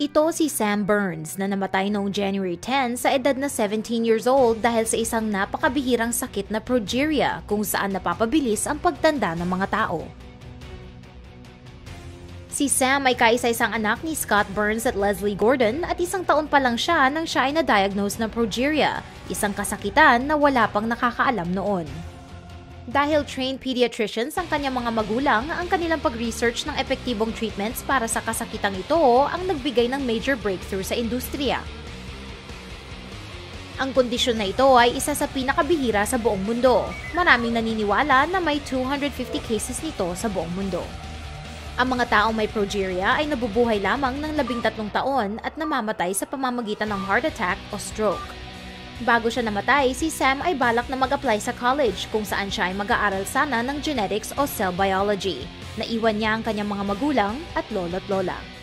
Ito si Sam Burns na namatay noong January 10 sa edad na 17 years old dahil sa isang napakabihirang sakit na progeria kung saan napapabilis ang pagtanda ng mga tao. Si Sam ay kaisa-isang anak ni Scott Burns at Leslie Gordon at isang taon pa lang siya nang siya ay na-diagnose ng progeria, isang kasakitan na wala pang nakakaalam noon. Dahil trained pediatricians ang kanyang mga magulang, ang kanilang pag-research ng epektibong treatments para sa kasakitang ito ang nagbigay ng major breakthrough sa industriya. Ang kondisyon na ito ay isa sa pinakabihira sa buong mundo. Maraming naniniwala na may 250 cases nito sa buong mundo. Ang mga taong may progeria ay nabubuhay lamang ng 13 taon at namamatay sa pamamagitan ng heart attack o stroke. Bago siya namatay, si Sam ay balak na mag-apply sa college kung saan siya ay mag-aaral sana ng genetics o cell biology. Naiwan niya ang kanyang mga magulang at lolo't lola.